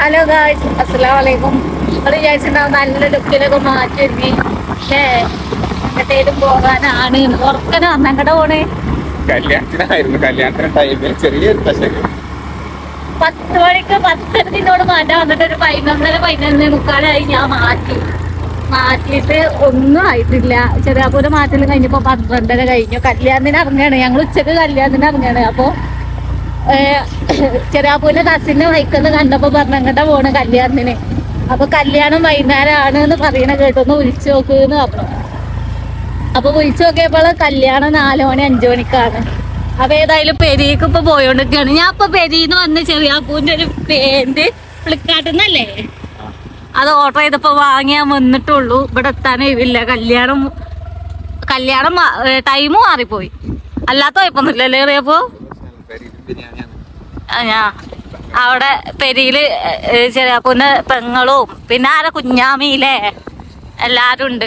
Hello guys അസ്സലാമു അലൈക്കും നിങ്ങൾ വിചാരിച്ചിട്ടുണ്ടാവും നല്ല ലുക്കിലൊക്കെ മാറ്റി ഒരുങ്ങി. എങ്ങോട്ടേലും പോകാനാണ്. ഉറക്കനെ. വന്നങ്ങടെ പോണേ? കല്യാണത്തിനായിരുന്നു. കല്യാണത്തിന് ടൈമിൽ ചെറിയൊരു പക്ഷേ പത്ത് മണിക്ക് പത്തരത്തിനോട് മാറ്റാൻ വന്നിട്ട് ഒരു പതിനൊന്നര പതിനൊന്നര മുക്കാലായി. ഞാൻ മാറ്റി. മാറ്റിയിട്ട് ഒന്നും ആയിട്ടില്ല. ചെറിയാപ്പൂരെ മാറ്റൽ കഴിഞ്ഞപ്പോ പന്ത്രണ്ടര കഴിഞ്ഞു. കല്യാണത്തിന് ഇറങ്ങാണ്. ഞങ്ങൾ ഉച്ചയ്ക്ക് കല്യാണത്തിന് ഇറങ്ങാണ്. അപ്പൊ ചെറിയാപ്പൂരിന്റെ കസിന്റെ വൈക്കന്ന് കണ്ടപ്പോ പറഞ്ഞങ്ങട്ടാ പോണ് കല്യാണത്തിന്? അപ്പൊ കല്യാണം വൈകുന്നേരമാണ് എന്ന് പറയണ കേട്ടൊന്ന് വിളിച്ചു നോക്കുന്ന് പറഞ്ഞു. അപ്പൊ വിളിച്ചു നോക്കിയപ്പോൾ കല്യാണം നാല് മണി അഞ്ചു മണിക്കാണ്. അപ്പൊ ഏതായാലും പെരിക്ക് ഇപ്പൊ പോയോണ്ടിരിക്കാണ്. ഞാൻ ഇപ്പൊ പെരിന്ന് വന്ന് ചെറിയാപ്പൂന്റെ ഒരു പേന്റ് ഫ്ലിപ്കാർട്ടിന്നല്ലേ? അത് ഓർഡർ ചെയ്തപ്പോ വാങ്ങിയാൻ വന്നിട്ടുള്ളൂ. ഇവിടെ എത്താനേ ഇല്ല. കല്യാണം കല്യാണം ടൈം മാറിപ്പോയി. അല്ലാത്ത കുഴപ്പമൊന്നുമില്ലല്ലേ അറിയപ്പോ ഞാ അവിടെ പെരിയിൽ ചെറിയാപ്പൂന്റെ പെങ്ങളും പിന്നെ ആരെ കുഞ്ഞാമിയിലെ? എല്ലാരും ഉണ്ട്.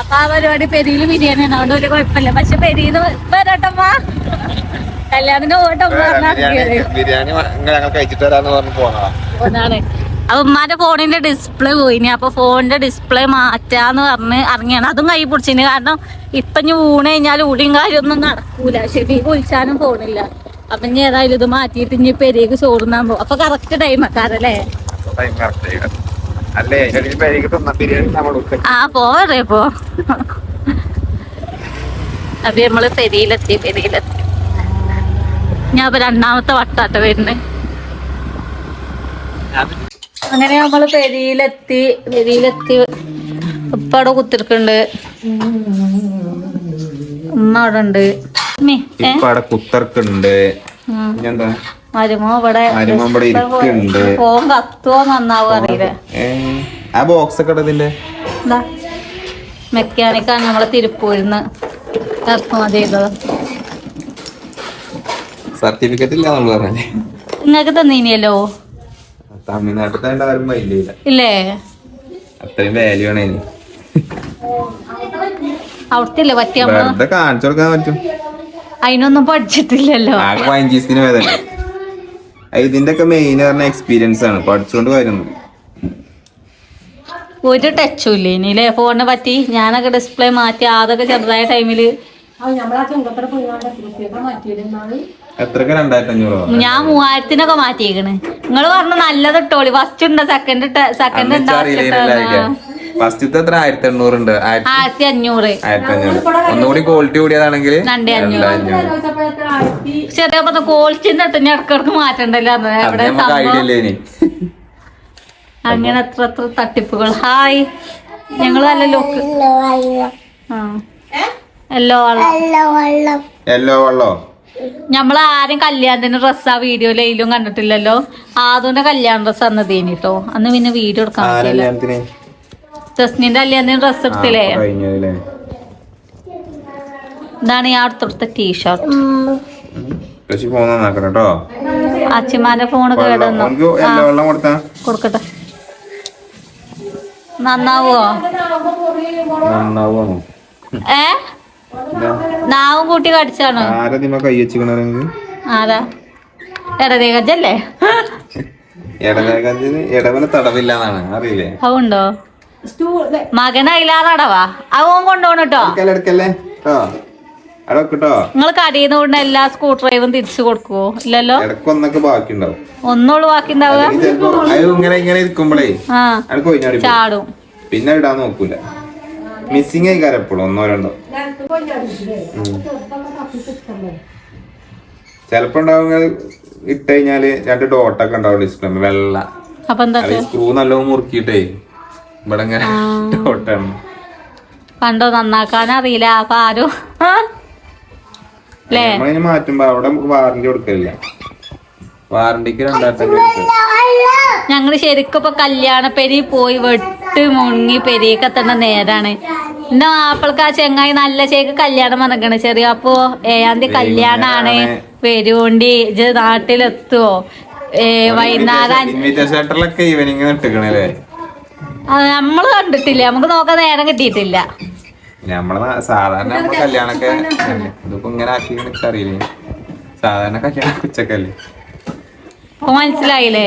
അപ്പൊ ആ പരിപാടി പെരിയിൽ ബിരിയാണിയാണ് അതുകൊണ്ട് ഒരു കുഴപ്പമില്ല. പക്ഷെ പെരിയിൽ വരട്ടമ്മ. കല്യാണത്തിന് പോകട്ടമ്മ ബിരിയാണി ഞങ്ങൾ കഴിച്ചിട്ട് വരാന്ന് പറഞ്ഞു പോണോ ഒന്നാണ് അപ്പൊ ഉമ്മാന്റെ ഫോണിന്റെ ഡിസ്പ്ലേ പോയിനി. അപ്പൊ ഫോണിന്റെ ഡിസ്പ്ലേ മാറ്റാന്ന് പറഞ്ഞ് ഇറങ്ങിയാണ്. അതും കൈ പിടിച്ചിന്. കാരണം ഇപ്പൊ ഇനി ഊണ് കഴിഞ്ഞാൽ ഊടിയും കാര്യമൊന്നും നടക്കൂല. ശരി വിളിച്ചാനും പോണില്ല. അപ്പൊ ഇനി ഏതായാലും ഇത് മാറ്റിയിട്ട് ഇനി പെരേക്ക് ചോറുന്നാൻ പോകും അപ്പൊ കറക്റ്റ് ടൈം ആക്കാറല്ലേ അല്ലേ? ആ പോരേ പോ അപ്പൊ നമ്മൾ പെരിയിലെത്തി പെരിയിലെത്തി ഞാൻ ഇപ്പൊ രണ്ടാമത്തെ വട്ടാട്ട വരുന്നത് അങ്ങനെ നമ്മൾ പെരിയിലെത്തി പെരിയിലെത്തി ഉപ്പ അവിടെ കുത്തിരിക്കുന്നുണ്ട്. ഉമ്മ അവിടെ ഉണ്ട്? ഇപ്പൊ മരുമോ ഇവിടെ. ഫോൺ കത്തുവോ നന്നാവോ അറിയില്ല. ആ ബോക്സ് ഒക്കെ എന്താ? മെക്കാനിക്കാണ് നമ്മളെ തിരുപ്പൂരിന്ന് ഇറക്കുമതി ചെയ്തത്. സർട്ടിഫിക്കറ്റ് ഇല്ല പറഞ്ഞേ. നിങ്ങൾക്ക് തന്നീനിയല്ലോ തമിഴ്നാട്ടിൽ ആരും വലിയ ഇല്ലേ? അത്രയും വാല്യൂ ആണ് ഇനി. അവിടുത്തെ പറ്റിയ വെറുതെ കാണിച്ചു കൊടുക്കാൻ പറ്റും. അതിനൊന്നും പഠിച്ചിട്ടില്ലല്ലോ. ആകെ പതിനഞ്ചീസത്തിന് വേദന. ഇതിന്റെ ഒക്കെ മെയിൻ പറഞ്ഞ എക്സ്പീരിയൻസ് ആണ്. പഠിച്ചുകൊണ്ട് വരുന്നത് ഒരു ടച്ചും ഇല്ല ഇനിയില്ലേ ഫോണിനെ പറ്റി. ഞാനൊക്കെ ഡിസ്പ്ലേ മാറ്റി. അതൊക്കെ ചെറുതായ ടൈമിൽ എത്രക്ക് രണ്ടായിരത്തി അഞ്ഞൂറോ ഞാൻ മൂവായിരത്തിനൊക്കെ മാറ്റിയേക്കണ്. നിങ്ങൾ പറഞ്ഞു നല്ലത് ഇട്ടോളി. ഫസ്റ്റ് ഉണ്ട്? സെക്കൻഡ് സെക്കൻഡ് ഫസ്റ്റത്തെ എത്ര? ആയിരത്തി എണ്ണൂറ് ഉണ്ട്. ആയിരത്തി അഞ്ഞൂറ് ആയിരത്തി അഞ്ഞൂറ് ഒന്നുകൂടി ക്വാളിറ്റി കൂടിയതാണെങ്കിൽ രണ്ടേ അഞ്ഞൂറ്. ചെറിയ പറഞ്ഞ ഞാൻ ഇടക്കിടക്ക് മാറ്റണ്ടല്ലോ അങ്ങനെ എത്ര എത്ര തട്ടിപ്പുകൾ. ഹായ് ഞങ്ങൾ നല്ല ലോക്ക് എല്ലോ വെള്ളം. എല്ലോ വെള്ളോ. നമ്മൾ ആരും കല്യാണത്തിന് ഡ്രസ്സ് ആ വീഡിയോയിലും കണ്ടിട്ടില്ലല്ലോ. ആദുവിന്റെ കല്യാണ ഡ്രസ്സ് അന്ന് കേട്ടോ അന്ന് പിന്നെ വീഡിയോ എടുക്കാൻ ജസ്നിന്റെ കല്യാണത്തിന്? ഡ്രസ്സ് എടുത്തില്ലേ? ഇതാണ് ഞാൻ അടുത്തടുത്ത ടീഷർട്ട് അച്ഛമാന്റെ ഫോണ് കേടുന്നു കൊടുക്കട്ടെ. നന്നാവോ? നന്നാവോ ഏ? നാവും കൂട്ടി കടിച്ചാണോ? കൈ ആരാ? ഇടതേകജല്ലേ ഇടവേഗത്തിന് ഇടവന തടവില്ലാന്നാണ് അറിയില്ലേ? അതുണ്ടോ? മകനയിലാറടവാ അവൻ വെക്കട്ടോ നിങ്ങൾ കടയിൽ നിന്ന് എല്ലാ സ്ക്രൂ ഡ്രൈവും തിരിച്ചു കൊടുക്കുവോ? ഇല്ലല്ലോ? ഒന്നുള്ളു ബാക്കി ഉണ്ടാവുക ചാടും. പിന്നെ ഇടാൻ നോക്കൂല. മിസ്സിങ് ആയിക്കാരം എപ്പോഴും ഒന്നോ രണ്ടോ. ചിലപ്പോ ഉണ്ടാവുക ഇട്ട് കഴിഞ്ഞാൽ രണ്ട് ഡോട്ടൊക്കെ ഉണ്ടാവും ഡിസ്പ്ലേ വെള്ള. അപ്പൊ എന്താ അത് സ്ക്രൂ നല്ലോണം മുറുക്കിയിട്ടേ ഇവിടെ ഇങ്ങനെ ഡോട്ടാണ് കണ്ടോ നന്നാക്കാൻ അറിയില്ല അപ്പൊ ആരും. മാറ്റുമ്പോ അവിടെ വാറന്റി കൊടുക്കില്ല വാറന്റിക്ക് രണ്ടായിരത്തി ഞങ്ങൾ ഞങ്ങൾ ശരിക്കും ഇപ്പൊ കല്യാണ പെരി പോയി വെട്ട് മുങ്ങി പെരിയൊക്കെ തന്നെ നേരാണ്. എന്റെ മാപ്പിൾക്ക് ആ ചെങ്ങായി നല്ല ചേക്ക് കല്യാണം വന്നിക്കണ്. ചെറിയ അപ്പോ ഏഴാം തീയതി കല്യാണാണ്. വരുവോണ്ടി ഇത് നാട്ടിലെത്തുവോ? ഏ വൈകുന്നേരം നമ്മൾ കണ്ടിട്ടില്ല. നമുക്ക് നോക്കാൻ നേരം കിട്ടിയിട്ടില്ല. നമ്മളെ സാധാരണ കല്യാണൊക്കെ അല്ലേ? ഇതിപ്പോ ഇങ്ങനെ ആക്കി അറിയില്ലേ? സാധാരണ കല്യാണം ഉച്ചക്കല്ലേ? അപ്പൊ മനസ്സിലായില്ലേ?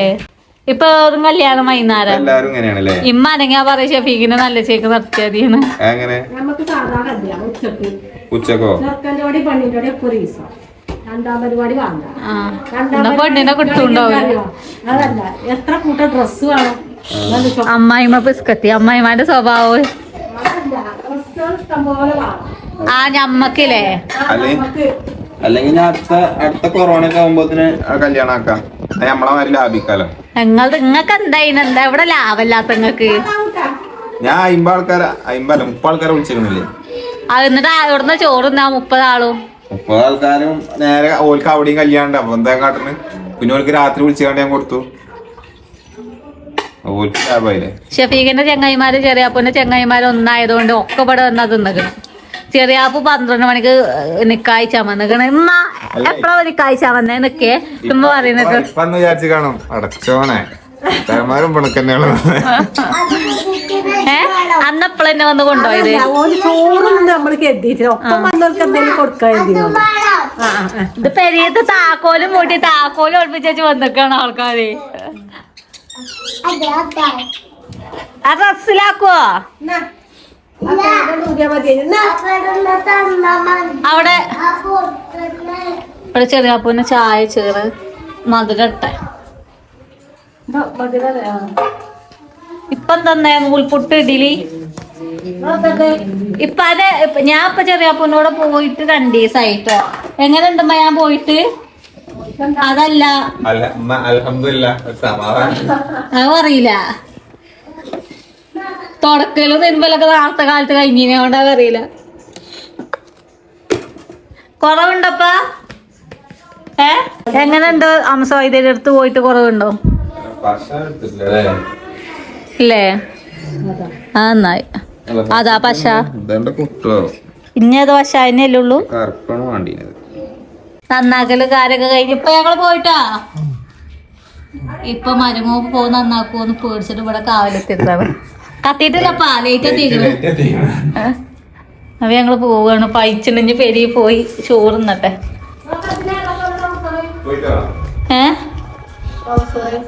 ഇപ്പൊ ഒരു കല്യാണം വൈകുന്നേരം. എല്ലാരും ഇങ്ങനെയാണല്ലേ? ഇമ്മ അനങ്ങാ പറയും ഷഫീഖിനെ നല്ല ചേക്ക് നിർത്തിയതിന്ന് എങ്ങനെ? നമുക്ക് സാധാ കല്യാണം ഉച്ചയ്ക്ക്. ഉച്ചക്കോ? ചെറുക്കന്റെ കൂടി പെണ്ണിന്റെ കൂടി ഒക്കെ ഒരു രണ്ടാം പരിപാടി വാങ്ങാം. പെണ്ണിനെ കിട്ടുണ്ടാവും അതല്ല എത്ര കൂട്ടം ഡ്രസ്സ് വേണം? എന്നാലും ചോ- അമ്മായിമ്മ പിസ്കത്തി അമ്മായിമാന്റെ സ്വഭാവം. ആ ഞമ്മക്കില്ലേ? അല്ലെ നമുക്ക് അല്ലെങ്കിൽ അടുത്ത അടുത്ത കൊറോണ ഒക്കെ ആകുമ്പോ കല്യാണം ആക്കാം. നമ്മളെ മാതിരി ലാഭിക്കാലോ. നിങ്ങൾ നിങ്ങൾക്ക് എന്തായിന്? എന്താ ഇവിടെ ലാഭമില്ലാത്ത നിങ്ങക്ക് ഞാൻ അയിമ്പ ആൾക്കാരെ അയിമ്പല്ല മുപ്പത് ആൾക്കാരെ വിളിച്ചിരുന്നില്ലേ അത് എന്നിട്ട് ഇവിടുന്ന് ചോറുന്നാ മുപ്പതാളും മുപ്പത് ആൾക്കാരും നേരെ ഓൽക്ക് അവിടെയും കല്യാണം ഉണ്ട് അപ്പൊ എന്താ കാട്ടുന്നു പിന്നെ ഓൽക്ക് രാത്രി വിളിച്ചുകൊണ്ട് ഞാൻ കൊടുത്തു. ഓൽക്ക് ലാഭമായില്ലേ? ഷഫീഖിന്റെ ചെങ്ങായിമാര് ചെറിയാപ്പൂന്റെ ചെങ്ങായിമാര് ഒന്നായതുകൊണ്ട് ഒക്കെ ഇവിടെ വന്നാ ചെറിയാപ്പു പന്ത്രണ്ട് മണിക്ക് നിക്കായി ചമന്നിക്കണ ഇമ്മ എപ്പഴാ നിക്കായി വന്നേ നിക്കേ ഉമ്മ പറയുന്നത് വിചാരിച്ചു കാണും. അടച്ചോനെ. വന്ന് കൊണ്ടുപോയത്. ഇത് പെരിയത്ത് താക്കോലും മൂട്ടി താക്കോലും ഒളിപ്പിച്ചു വന്നിക്കാണ് ആൾക്കാര്. ആ ഡ്രസ്സിലാക്കുവോ അവിടെ ഇവിടെ ചെറിയ അപ്പൂന് ചായ ചേറ് മധുരട്ട ഇപ്പൊ തന്നെ നൂൽപുട്ട് ഇഡലി ഇപ്പൊ അതെ ഞാൻ ഇപ്പൊ ചെറിയാപ്പൂനോട് പോയിട്ട് രണ്ടു എങ്ങനെ ഉണ്ടമ്മ ഞാൻ പോയിട്ട്? അതല്ല. അത് അറിയില്ല തുടക്കലും നിൻപലൊക്കെ നാളത്തെ കാലത്ത് കഴിഞ്ഞിനെ കൊണ്ടാ അറിയില്ല. കുറവുണ്ടപ്പ? ഏ? എങ്ങനെയുണ്ട് അംസ വൈദ്യുടെ അടുത്ത് പോയിട്ട് കുറവുണ്ടോ? ഇല്ലേ? ആ നന്നായി. അതാ പശ. ഇനി അത് പശ തന്നെയല്ലേ ഉള്ളൂ? നന്നാക്കൽ കാര്യൊക്കെ കഴിഞ്ഞ് ഇപ്പൊ ഞങ്ങൾ പോയിട്ടാ? ഇപ്പൊ മരുമോ പോ നന്നാക്കുവോന്ന് പേടിച്ചിട്ട് ഇവിടെ കാവലെത്തിരുന്നാണ് കത്തിയിട്ടില്ലപ്പാ ലേറ്റ് എത്തിയിരുന്നു അപ്പൊ ഞങ്ങൾ പോവാണ്. പൈച്ചിണ്ടെങ്കിൽ പെരി പോയി ചോറുന്നട്ടെ ഏ?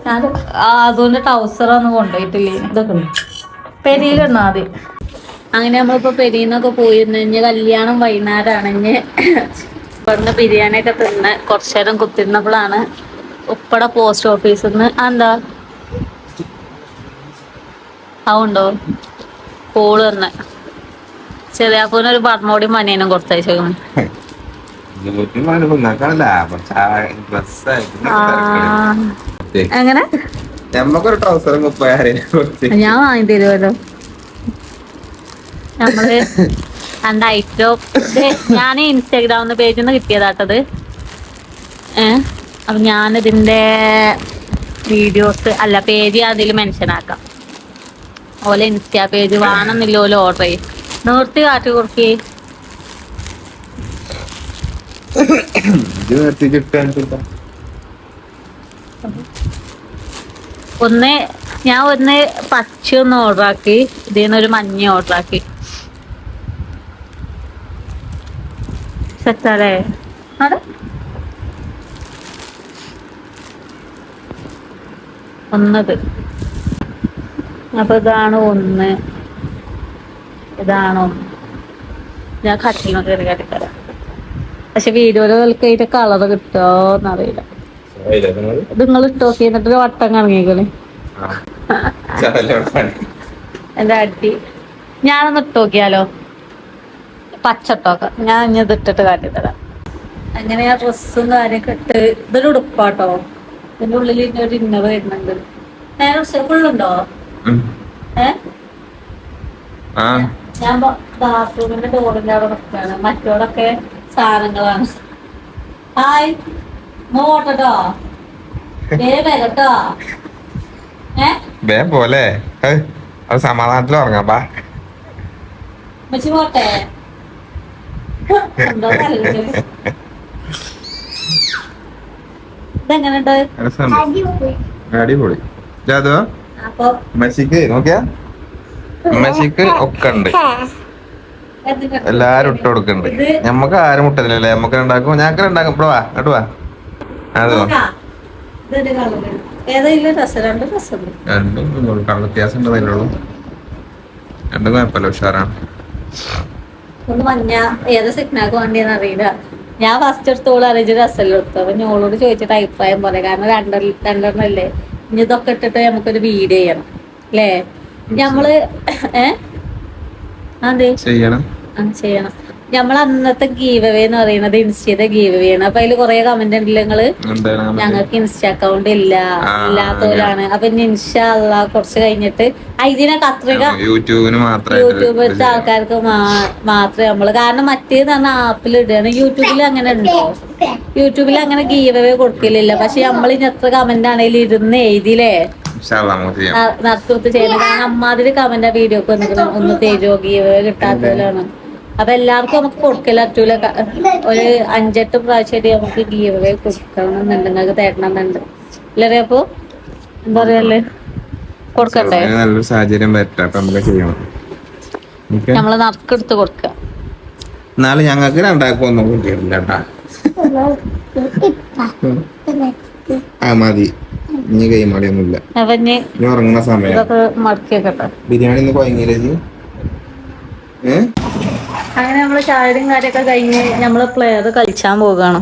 അത് ആ, അതുകൊണ്ട് ടൗസർ ഒന്നും കൊണ്ടുപോയിട്ടില്ലേ. ഇതൊക്കെ പെരിയിലിടണം ആദ്യം. അങ്ങനെ നമ്മളിപ്പോ പെരിന്നൊക്കെ പോയിരുന്നു. ഇനി കല്യാണം വൈകുന്നേരമാണ് ഇനി ഇവിടുന്ന് ബിരിയാണി ഒക്കെ തിന്ന് കുറച്ചു നേരം കുത്തിരുന്നപ്പോഴാണ് ഉപ്പടെ പോസ്റ്റ് ഓഫീസിൽ നിന്ന് എന്താ അതുണ്ടോ കോൾ തന്നെ ചെറിയാപ്പൂന് ഒരു പറഞ്ഞോടി മനേനും കൊടുത്തയച്ചേക്കും എങ്ങനെ? ഞമ്മക്കൊരു ട്രൗസറും ഞാൻ വാങ്ങി തരുമല്ലോ നമ്മൾ രണ്ട് ഐറ്റം. ഞാൻ ഇൻസ്റ്റാഗ്രാമിന്ന് പേജിൽ നിന്ന് കിട്ടിയതാട്ടത്. ഏഹ് അപ്പൊ ഞാനിതിന്റെ വീഡിയോസ് അല്ല പേജ് അതിൽ മെൻഷൻ ആക്കാം. ഓലെ ഇൻസ്റ്റാ പേജ് വേണമെന്നില്ല ഓല ഓർഡർ ചെയ്യും നിർത്തി കാറ്റ് കുറക്കി ഒന്ന് ഞാൻ ഒന്ന് പച്ച ഒന്ന് ഓർഡർ ആക്കി ഒരു മഞ്ഞ ഓർഡർ ആക്കി സെറ്റാലേ അവിടെ? ഒന്നത്. അപ്പൊ ഇതാണ് ഒന്ന്. ഇതാണോ? ഞാൻ കട്ടിലും കയറി കാട്ടിത്തരാം പക്ഷെ വീഡിയോയിൽ അതിന്റെ കളർ കിട്ടുമോന്നറിയില്ല നിങ്ങൾ ഇട്ടോ എന്നിട്ട് ഒരു വട്ടം കറങ്ങിക്കോളി എന്റെ അടി? ഞാനൊന്ന് ഇട്ടോക്കിയാലോ പച്ചട്ടോക്ക. ഞാൻ ഇത് ഇട്ടിട്ട് കാട്ടിത്തരാം അങ്ങനെ ആ ഡ്രസ്സും കാര്യമൊക്കെ ഇട്ട് ഇതൊരു ഉടുപ്പാട്ടോ. ഇതിന്റെ ഉള്ളിൽ ഇനി ഒരു ഇന്നർ വരുന്നുണ്ട്. നേരെ ഫുള്ളുണ്ടോ ഞാൻ ബാത്റൂമിന്റെ ഡോറിന്റെ അവിടെ നിൽക്കാണ് മറ്റോടൊക്കെ സാധനങ്ങളാണ്. ഹായ്. മോട്ടോ വേ പോലെ അത് സമാധാനത്തിൽ ഉറങ്ങാം പാ വെച്ച് പോട്ടെ. എന്തോ നല്ലത്. ഇതെങ്ങനെയുണ്ട്? അടിപൊളി. ജാതോ അപ്പൊ മെസ്സിക്ക് നോക്കിയാ? മെസ്സിക്ക് ഒക്കെ ഉണ്ട് എല്ലാരും ഇട്ട് കൊടുക്കുന്നുണ്ട് ഞമ്മക്ക് ആരും മുട്ടതില്ലല്ലേ നമ്മക്ക് ഉണ്ടാക്കും ഞങ്ങൾക്ക് ഉണ്ടാക്കും ഇവിടെ വാ ഇങ്ങോട്ട് വാ. അതോ രണ്ട് രണ്ടും കളർ വ്യത്യാസം ഉണ്ടെന്നല്ലേ ഉള്ളൂ രണ്ടും കുഴപ്പമില്ല ഉഷാറാണ്. ഒന്ന് മഞ്ഞ. ഏത് സിഗ്നാക്ക് വേണ്ടിയെന്ന് അറിയില്ല. ഞാൻ ഫസ്റ്റ് എടുത്തോളൂ അറിയിച്ച് രസമല്ല എടുത്തു അപ്പൊ ഞങ്ങളോട് ചോദിച്ചിട്ട് അഭിപ്രായം പറയാം കാരണം രണ്ടെണ്ണം രണ്ടെണ്ണം അല്ലേ ഇനി ഇതൊക്കെ ഇട്ടിട്ട് നമുക്കൊരു വീഡിയോ ചെയ്യണം. അല്ലേ? നമ്മൾ ഏഹ് അതെ ചെയ്യണം. ആ ചെയ്യണം. നമ്മൾ അന്നത്തെ ഗീവവേ എന്ന് പറയുന്നത് ഇൻസ്റ്റയുടെ ഗീവവേ ആണ്. അപ്പൊ അതിൽ കൊറേ കമന്റ് ഉണ്ടല്ലോ നിങ്ങൾ. ഞങ്ങൾക്ക് ഇൻസ്റ്റ അക്കൗണ്ട് ഇല്ല. ആ, ഇല്ലാത്തവരാണ്. അപ്പൊ ഇനി ഇൻഷാല്ല കുറച്ച് കഴിഞ്ഞിട്ട് ഇതിനെ കത്രിക യൂട്യൂബിന് യൂട്യൂബിലത്തെ ആൾക്കാർക്ക് മാത്രമേ നമ്മൾ. കാരണം മറ്റേന്ന് പറഞ്ഞ ആപ്പിൽ ഇടുകയാണ്. യൂട്യൂബിൽ അങ്ങനെ ഉണ്ടോ? യൂട്യൂബിൽ അങ്ങനെ ഗീവവേ കൊടുക്കലില്ല. പക്ഷെ നമ്മൾ ഇനി എത്ര കമന്റ് ആണെങ്കിലും ഇരുന്ന് എഴുതിയില്ലേ? നടത്തുത്ത് ചെയ്യണം. കാരണം അമ്മാതിരി കമന്റ് വീഡിയോക്ക് ഒന്ന് ഒന്ന് തരുമോ ഗീവവേ കിട്ടാത്തവരാണ് അപ്പൊ എല്ലാവർക്കും നമുക്ക് കൊടുക്കില്ല പറ്റൂല. ഒരു അഞ്ചെട്ട് പ്രാവശ്യം നമുക്ക് ഗീവവേ കൊടുക്കണം എന്നുണ്ട്. നിങ്ങൾക്ക് തരണം എന്നുണ്ട്. ഇല്ലേ അപ്പൊ? എന്താ പറയല്ലേ കൊടുക്കട്ടെ? അതിന് നല്ലൊരു സാഹചര്യം വരട്ടെ. അപ്പൊ നമുക്ക് ചെയ്യണം. നമ്മൾ നറുക്കെടുത്ത് കൊടുക്കുക എന്നാലും ഞങ്ങൾക്ക് രണ്ടാൾക്കും ഒന്നും കിട്ടിയിട്ടില്ല കേട്ടാ. ആ മതി. ഇനി കൈമാടിയൊന്നുമില്ല. ഇനി ഉറങ്ങുന്ന സമയം. ബിരിയാണി ഒന്ന് കൊയങ്ങിയില്ലേ ജി ഏ? അങ്ങനെ നമ്മൾ ചായയും കാര്യമൊക്കെ കഴിഞ്ഞ് നമ്മൾ പ്ലെയർ കളിച്ചാൻ പോവുകയാണ്.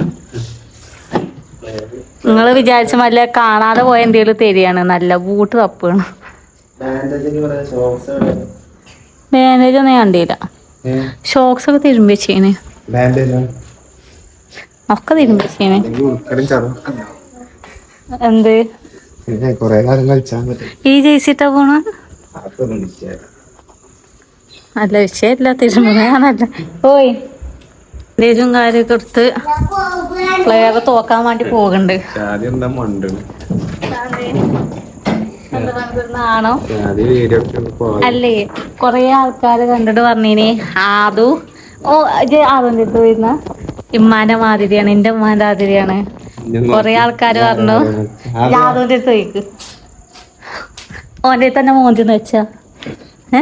നിങ്ങൾ വിചാരിച്ച മല്ല കാണാതെ പോയ എന്തെങ്കിലും തരികയാണ്. നല്ല ബൂട്ട് തപ്പാണ്. ബാൻഡേജ് ഒന്നും കണ്ടില്ല. ഷോക്സ് ഒക്കെ തിരുമ്പി ഒക്കെ തിരുമ്പി എന്ത്? ഈ ജയിച്ചിട്ടാ പോണ. നല്ല വിഷയമല്ല തിരുമ്പണല്ല ഓയ്. ലേജും കാര്യമൊക്കെ എടുത്ത് പ്ലേവ് തോക്കാൻ വേണ്ടി പോകുന്നുണ്ട് ആണോ? പോവാ അല്ലേ കൊറേ ആൾക്കാര് കണ്ടിട്ട് പറഞ്ഞിനി. ആദു. ഓ ഇത് ആദുന്റെ അടുത്ത് വരുന്ന ഇമ്മാന്റെ മാതിരിയാണ് എന്റെ ഉമ്മാന്റെ മാതിരിയാണ്. കൊറേ ആൾക്കാര് പറഞ്ഞു. ആദുന്റെ അടുത്ത് ചോദിക്കും ഓന്റെ തന്നെ മോന്തിന്ന് വെച്ചാ. ഏ?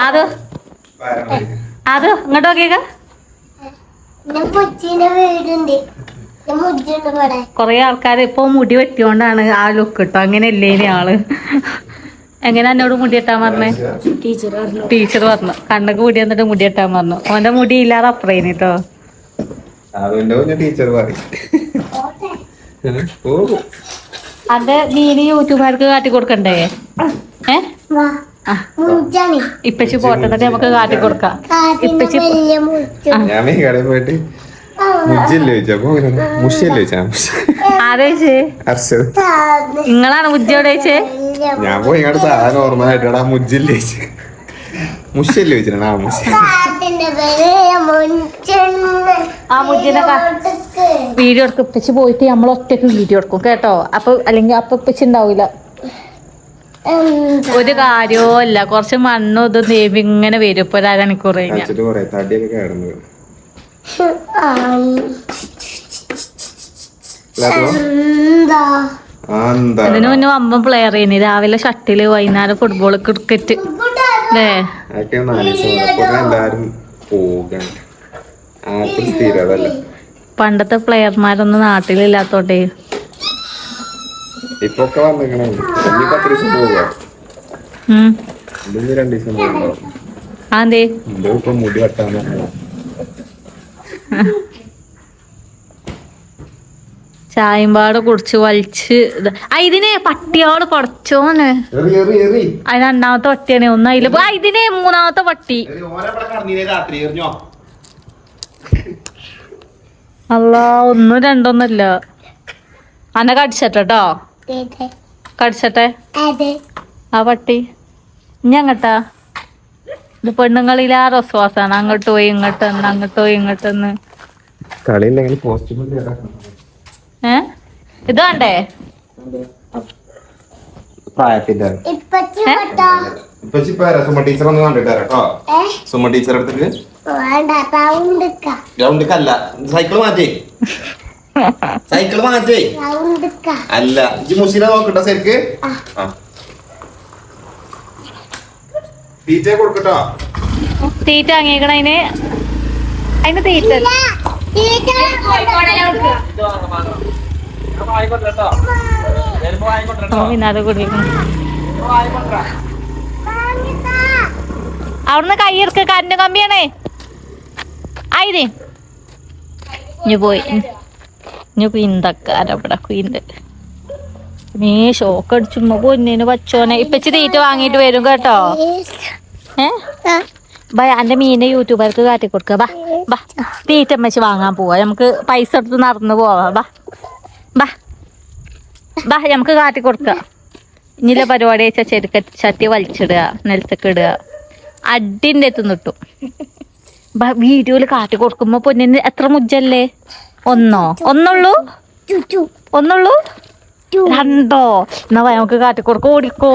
ആദു ആദോ ഇങ്ങോട്ട് നോക്കിയേക്ക. കൊറേ ആൾക്കാർ ഇപ്പൊ മുടി വെട്ടിയോണ്ടാണ് ആ ലുക്ക് കിട്ടോ അങ്ങനെയല്ലേ ഇനി ആൾ? എങ്ങനെ എന്നോട് മുടി വെട്ടാൻ പറഞ്ഞേ? ടീച്ചർ പറഞ്ഞു. കണ്ണക്ക് മുടി എന്നിട്ട് മുടി വെട്ടാൻ പറഞ്ഞു. ഓന്റെ മുടി ഇല്ലാതെ അപ്പറേനി കേട്ടോ ടീച്ചർ അന്റെ നീന് യൂട്യൂബുകാർക്ക് കാട്ടി കൊടുക്കണ്ടേ? ഏ? ആ. ഇപ്പച്ചി പോട്ടെ നമുക്ക് കാട്ടി കൊടുക്കാം. ഇപ്പച്ചി. ഞാൻ ഈ കടയിൽ പോയിട്ട് നിങ്ങളാണ് ഞാൻ പോയി ഇങ്ങോട്ട് സാധാരണ മുജ്ജില്ലേ മുഷിയല്ലേ ചോദിച്ചിട്ടാണ് ആ മുഷി ആ ബുദ്ധിനെ വീഡിയോ എടുക്കും. ഇപ്പച്ചി പോയിട്ട് നമ്മൾ ഒറ്റയ്ക്ക് വീഡിയോ എടുക്കും കേട്ടോ. അപ്പൊ അല്ലെങ്കിൽ അപ്പൊ ഇപ്പച്ചി ഉണ്ടാവില്ല. ഒരു കാര്യവും അല്ല കുറച്ച് മണ്ണും ഇതും നേവി ഇങ്ങനെ വരും. ഇപ്പൊ ഒരു അരമണിക്കൂർ കഴിഞ്ഞാൽ കഴിച്ചിട്ട് കൊറേ തടിയൊക്കെ കിടന്നു എന്താ? അതിന് മുന്നേ അമ്മ പ്ലെയർ ചെയ്യുന്നു രാവിലെ ഷട്ടിൽ വൈകുന്നേരം ഫുട്ബോൾ ക്രിക്കറ്റ് അല്ലേ പണ്ടത്തെ പ്ലെയർമാരൊന്നും നാട്ടിലില്ലാത്തോട്ടെ ഇപ്പൊ ഒക്കെ വന്നിക്കണേ. ഇനി പത്ത് ദിവസം പോവുക? ഉം. ഇനി രണ്ടു ദിവസം പോകുമ്പോ അതെ എന്തോ ഇപ്പൊ മുടി വെട്ടാൻ പറഞ്ഞതാ. ചായമ്പാട് കുടിച്ച് വലിച്ച് ഇതിന് പട്ടിയോട് കുറച്ചോന്ന് അതിന്. അത് രണ്ടാമത്തെ പട്ടിയാണ്. ഒന്ന് അതിൽ ഇതിനെ മൂന്നാമത്തെ പട്ടി. അല്ല ഒന്നും രണ്ടൊന്നല്ല അന്നെ കടിച്ചട്ടോ കടിച്ചട്ടെ. ആ പട്ടി. ഇനി അങ്ങട്ടാ. ഇത് പെണ്ണുങ്ങളിലാ റസ്വാസാണ് അങ്ങോട്ട് പോയി ഇങ്ങോട്ട് വന്ന് അങ്ങോട്ട് പോയി ഇങ്ങോട്ട് വന്ന്. ഏ? ഇത് വേണ്ടേ? പ്രായത്തിന്റെ സുമ ടീച്ചർ സൈക്കിൾ മാറ്റേ. സൈക്കിൾ മാറ്റേ അല്ല ഇജ്ജ് മുഷിനെ നോക്കട്ടോ ശരിക്ക്. ആ. തീറ്റ കൊടുക്കട്ടോ. തീറ്റ വാങ്ങിയേക്കണ അതിന്. അതിന് തീറ്റ. അവിടുന്ന് കയ്യിറക്ക് കരണ്ട് കമ്പിയാണേ. ആയിരേ ഇനി പോയി. ഇനി കുയിന്തക്കാരവിടെ കുയിന്ത്. നീ ഷോക്ക് അടിച്ചുമ്മ പൊന്നിന് പച്ചോനെ. ഇപ്പച്ചി തീറ്റ വാങ്ങിയിട്ട് വരും കേട്ടോ. ഏ? ബാ എന്റെ മീനെ യൂട്യൂബർക്ക് കാട്ടി കൊടുക്ക. ബാ ബാ. തീറ്റ വെച്ച് വാങ്ങാൻ പോവാ. നമുക്ക് പൈസ എടുത്ത് നടന്നു പോവാ. ബാ ബാ. ബാ നമുക്ക് കാട്ടി കൊടുക്ക. ഇനിയിലെ പരിപാടി വെച്ചാൽ ചെരുക്ക ചട്ടി വലിച്ചിടുക നിലത്തൊക്കെ ഇടുക. അടിന്റെ എത്തും കിട്ടും. വീഡിയോയിൽ കാട്ടി കൊടുക്കുമ്പോ പൊന്നിന് എത്ര മുജ്ജല്ലേ? ഒന്നോ? ഒന്നുള്ളൂ? ഒന്നുള്ളൂ? രണ്ടോ? എന്നാ വാ, നമുക്ക് കാട്ടി കൊടുക്ക ഓടിക്കോ.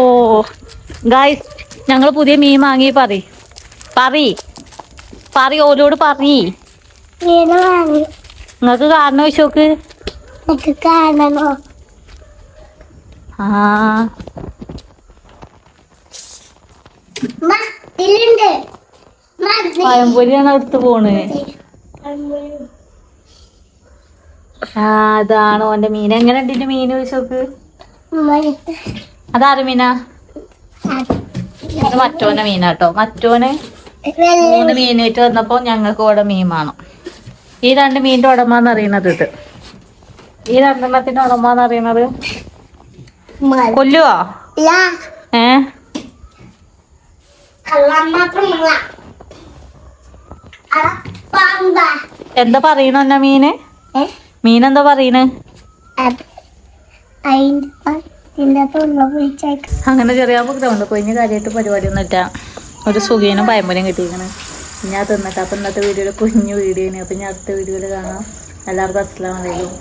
ഗായ്സ് ഞങ്ങൾ പുതിയ മീൻ വാങ്ങി പറി പറി പറി ഓലോട് പറി നിങ്ങൾക്ക് കാരണം വെച്ചോക്ക് കാണണോ? ആ. പഴംപൊരിയാണ് അടുത്ത് പോണ്. ആ എന്റെ ഓന്റെ മീൻ. എങ്ങനെ ഉണ്ട് മീൻ ചോദിച്ചോക്ക് അതാറ് മീനാ? ഇത് മീനാ മീനാട്ടോ മറ്റോനെ മൂന്ന് മീനായിട്ട് വന്നപ്പോ ഞങ്ങൾക്ക് ഇവിടെ മീൻ വേണം. ഈ രണ്ട് മീനിന്റെ ഉടമന്ന് അറിയണത് ഇത്. ഈ രണ്ടെണ്ണത്തിന്റെ ഉടമന്ന് അറിയണത്? കൊല്ലുവോ? ഏ? എന്താ പറയണ മീന്? മീന് മീൻ എന്താ പറയണ് അങ്ങനെ ചെറിയ ഗ്രൗണ്ട് കൊഞ്ഞ് കാര്യമായിട്ട് പരിപാടിയൊന്നും ഇല്ല ഒരു സുഖീനും പയമ്പരം കിട്ടിയിരിക്കണ്. ഞാൻ തിന്നിട്ട് അപ്പം ഇന്നത്തെ വീഡിയോയിൽ കുഞ്ഞു വീഡിയോ അപ്പം ഞാൻ അടുത്ത വീഡിയോയിൽ കാണാം. എല്ലാവർക്കും അസ്സലാമലൈക്കും